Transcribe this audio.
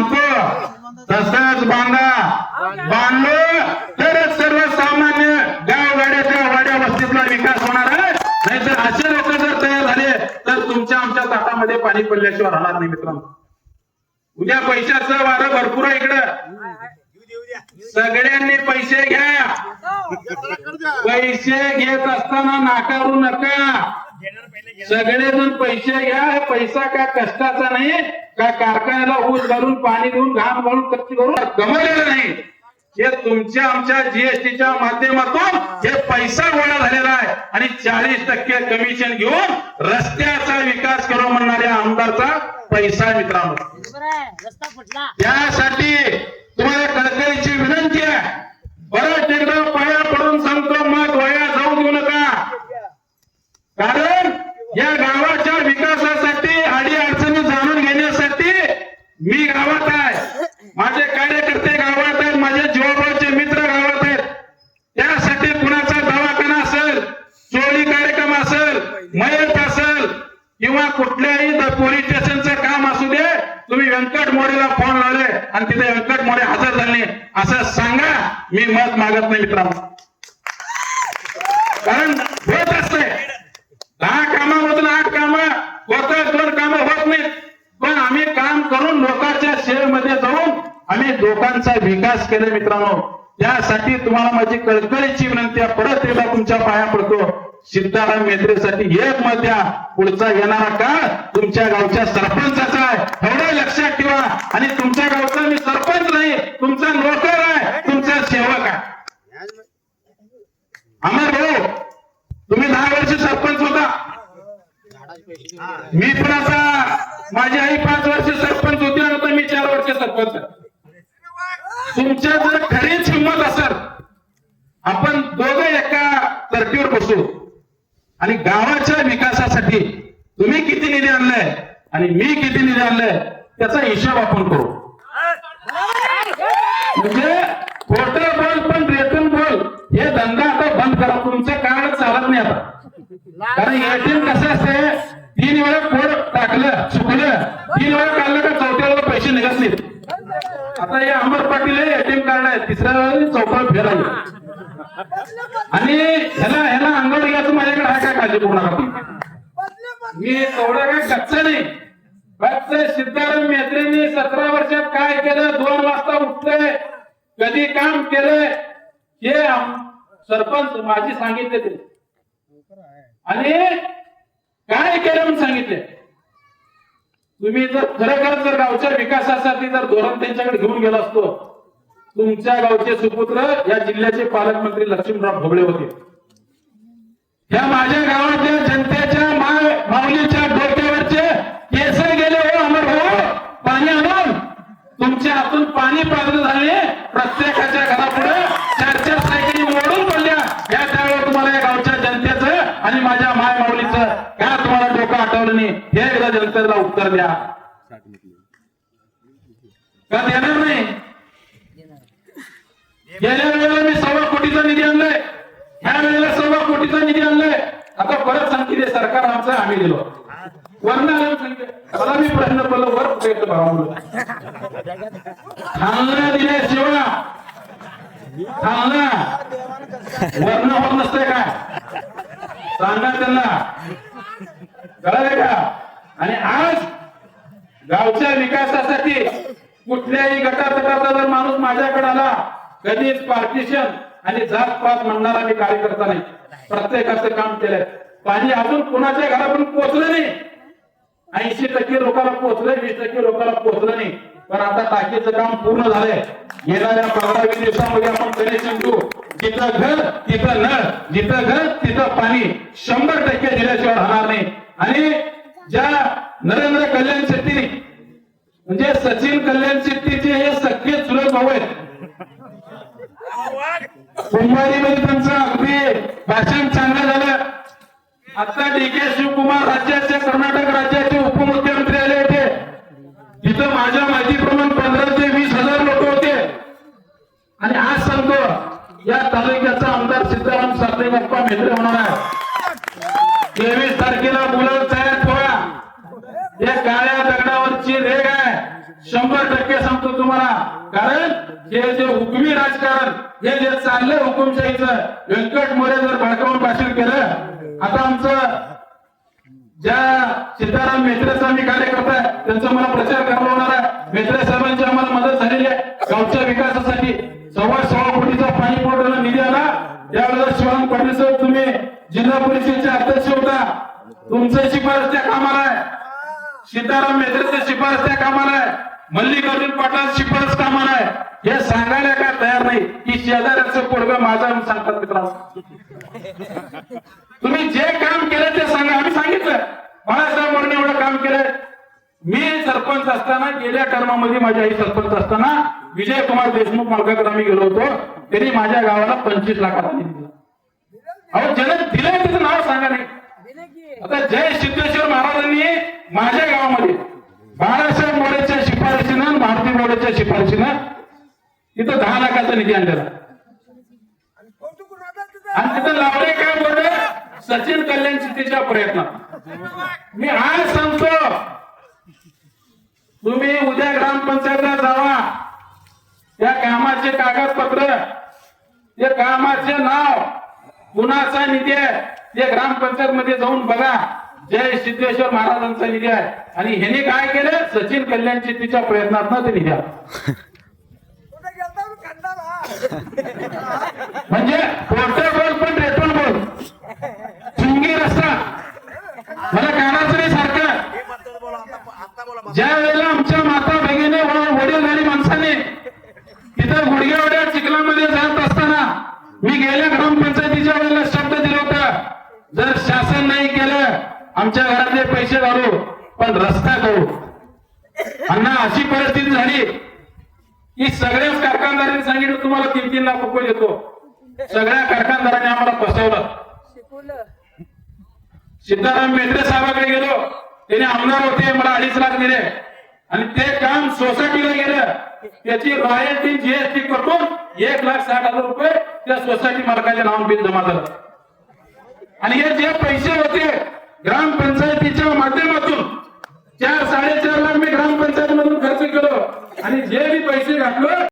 बांधतो तसंच बांधा. बांधलो तरच सर्वसामान्य गावगाड्याच्या वाड्या वस्तीतला विकास होणार आहे. नाहीतर असे लोक जर तयार झाले तर तुमच्या आमच्या ताटामध्ये पाणी पडल्याशिवाय राहणार नाही मित्रांनो. उद्या पैशाचं वारं भरपूर आहे इकडं. सगळ्यांनी पैसे घ्या. पैसे घेत असताना नाकारू नका. सगळेजण पैसे घ्या. पैसा का कष्टाचा नाही? का कारखान्याला ऊस घालून पाणी देऊन घाम घालून खर्च करून गमवलेलं नाही? हे तुमच्या आमच्या जीएसटीच्या माध्यमातून हे पैसा गोळा झालेला आहे. आणि चाळीस टक्के कमिशन घेऊन रस्त्याचा विकास करू म्हणणाऱ्या आमदारचा पैसा मित्रांनो. त्यासाठी तुम्हाला कळकळीची विनंती आहे. परत एकदा पाया पडून सांगतो मत वया जाऊ देऊ नका. कारण या गावाच्या विकासासाठी आडी अडचणी जाणून घेण्यासाठी मी गावात आहे. माझे कार्यकर्ते गावात आहेत माझे जीवाभावाचे मित्र गावात आहेत. त्यासाठी कुणाचा दवाखाना असेल चोरी कार्यक्रम असेल मयत असेल किंवा कुठल्याही पोलीस स्टेशनचं काम असू दे तुम्ही व्यंकट मोरेला फोन लावले आणि तिथे व्यंकट मोरे हजर झाले. असं सांगा मी मत मागत नाही मित्रांनो. कारण होत असते दहा कामामधून आठ कामं होतात दोन कामं होत नाहीत पण आम्ही काम करून लोकांच्या सेवेमध्ये जाऊन आम्ही लोकांचा विकास केला मित्रांनो. त्यासाठी तुम्हाला माझी कळकळीची विनंती आहे. परत एकदा तुमच्या पाया पडतो. सिद्धाराम मेत्रेसाठी एक मत द्या. पुढचा येणारा काळ तुमच्या गावच्या सरपंचाचा आहे. एवढं लक्षात ठेवा. आणि तुमच्या गावचा मी सरपंच नाही तुमचा नोकर आहे तुमचा सेवक आहे. अमर भाऊ तुम्ही दहा वर्ष सरपंच होता. मी पण आता माझी आई पाच वर्ष सरपंच होती आणि आता मी चार वर्ष सरपंच आहे. तुमच्या जर खरीच हिंमत असेल आपण दोघं एका तरटीवर बसू. आणि गावाच्या विकासासाठी तुम्ही किती निधी आणलाय आणि मी किती निधी आणलाय त्याचा हिशोब आपण करू. म्हणजे खोट बोल पण रेटून बोल हे धंदा आता बंद करा. तुमचं कार्ड चालत नाही आता. कारण एटीएम कसं असते तीन वेळा कोड टाकलं चुकलं तीन वेळा काढलं का चौथ्या वेळा पैसे निघत नाहीत आता हे अमर पाटील एटीएम कार्ड आहे तिसऱ्या वेळा पाहिजे. आणि ह्याला ह्याला अंगावर घ्यायचं माझ्याकडे हा काय काळजी करू नका मी तेवढं काय कच्च नाही. फक्त सिद्धाराम मेत्रेंनी सतरा वर्षात काय केलं? दोन वाजता उठलंय कधी काम केलंय? हे सरपंच माझी सांगितले ते. आणि काय केलं म्हणून सांगितले? तुम्ही जर खरोखर जर गावच्या विकासासाठी जर धोरण त्यांच्याकडे घेऊन गेलो असतो तुमच्या गावचे सुपुत्र या जिल्ह्याचे पालकमंत्री लक्ष्मीराव भोबळे होते. या माझ्या गावातल्या जनतेच्या माऊलीच्या डोक्यावरचे केस गेले हो अमर हो. पाणी आणून. तुमच्या हातून पाणी पाजलं झाले. प्रत्येकाच्या घरापुढे चार चार सायकली मोडून पडल्या. या त्यावेळेला तुम्हाला या गावच्या जनतेचं आणि माझ्या माय माऊलीचं का तुम्हाला डोकं आठवलं नाही हे एकदा जनतेला उत्तर द्या. का देणार नाही? गेल्या वेळेला मी सव्वा कोटीचा निधी आणलाय. ह्या वेळेला सव्वा कोटीचा निधी आणलाय. आता परत सांगितले सरकार आमचं आम्ही दिलो. वर्ण मला मी प्रश्न पडलो वर कुठे भावामुळे थांबण्या वर्ण होत नसते का? सांगा त्यांना. कळाले का? आणि आज गावच्या विकासासाठी कुठल्याही गटातटाचा जर माणूस माझ्याकडे आला कधीच पार्टिशन आणि जात पात म्हणणारा मी कार्यकर्ता नाही. प्रत्येकाचं काम केलंय. पाणी अजून कुणाच्या घरापर्यंत पोहोचलं नाही. ऐंशी टक्के लोकांना पोहोचलंय वीस टक्के लोकांना पोहोचलं नाही. पण आता टाकीचं काम पूर्ण झालंय. येणाऱ्या पंधरा वीस दिवसामध्ये आपण कनेक्शन देऊ जिथं घर तिथं नळ जिथं घर तिथं पाणी. शंभर टक्के दिल्याशिवाय राहणार नाही. आणि ज्या नरेंद्र कल्याण शेट्टी म्हणजे सचिन कल्याण शेट्टीचे हे सख्खे चुलत भाऊ आहेत कुंभारीमध्ये तुमचं अगदी भाषण चांगलं झालं. आता डी के शिवकुमार राज्याचे कर्नाटक राज्याचे उपमुख्यमंत्री आले होते. तिथं माझ्या माहितीप्रमाणे पंधरा ते वीस हजार लोक होते. आणि आज सांगतो या तालुक्याचा आमदार सिद्धाराम साते बाप्पा मेत्रे होणार आहे. तेवीस तारखेला मुलं तयार ठेवा. या काळ्या दगडावरची रेग आहे. शंभर टक्के सांगतो तुम्हाला. कारण हे जे हुकमी राजकारण हे जे चाललंय हुकुमशाहीचं व्यंकट मोरे जर भडकावून भाषण केलं आता आमचं ज्या सीताराम मेत्रे मी कार्यकर्ता आहे त्यांचा मला प्रचार करावा होणार आहे. मेत्रे साहेबांची आम्हाला मदत झालेली आहे. गावच्या विकासासाठी सव्वा सोळा कोटीचा पाणी पुरवठा निधी आला. त्यावेळेला शिवान पाटील साहेब तुम्ही जिल्हा परिषदेचे अध्यक्ष होता. तुमचं शिफारस त्या कामाला आहे. सीताराम मेत्रेचे शिफारस त्या कामाला आहे. मल्लिकार्जुन पाटला शिफारस कामाला आहे. हे सांगायला काय तयार नाही. की शेजाऱ्याचं पोडगं माझा सांगतात मित्रांनो तुम्ही जे काम केलं ते सांगा. आम्ही सांगितलं. बाळासाहेब एवढं काम केलंय. मी सरपंच असताना गेल्या टर्मामध्ये माझी आई सरपंच असताना विजय कुमार देशमुख मालकाकडे आम्ही गेलो होतो. त्यांनी माझ्या गावाला पंचवीस निधी दिला. अहो ज्याने दिलंय त्याचं नाव सांगा नाही. आता जय सिद्धेश्वर महाराजांनी माझ्या तिथं दहा लाखाचा निधी आणलेला. आणि तिथं लावले काय बोलले सचिन कल्याण शेतीच्या प्रयत्नात. मी आज सांगतो तुम्ही उद्या ग्रामपंचायतला जावा. त्या कामाचे कागदपत्र ते कामाचे नाव कुणाचा निधी आहे ते ग्रामपंचायत मध्ये जाऊन बघा. जय सिद्धेश्वर महाराजांचा निधी आहे. आणि ह्याने काय केलं? सचिन कल्याण चितीच्या प्रयत्नात ते निधी म्हणजे खोटं बोल पण रेटून बोल चुंगी रस्ता. मला कानाचं नाही सारखं. ज्या वेळेला आमच्या माता भगिनी वडील आणि माणसाने तिथं गुडघ्या वड्या चिखलामध्ये जात असताना मी गेल्या ग्रामपंचायतीच्या वेळेला शब्द दिला होता. जर शासन नाही केलं आमच्या घरातले पैसे घालू पण रस्ता करू अण्णा अशी परिस्थिती झाली. की सगळ्याच कारखानदारांनी सांगितलं तुम्हाला तीन तीन लाख रुपये देतो. सगळ्या कारखानदारांनी आम्हाला फसवलं. सिद्धाराम मेत्रे साहेबाकडे गेलो. त्याने आमदार होते मला अडीच लाख दिले. आणि ते काम सोसायटीला गेलं. त्याची रॉयल्टी जीएसटी करून एक लाख साठ हजार रुपये त्या सोसायटी मालकाच्या नाव बिल जमा झालं. आणि हे जे पैसे होते ग्रामपंचायतीच्या माध्यमातून चार साडेचार लाख मी ग्रामपंचायत मधून खर्च केलो आणि जे मी पैसे घातलो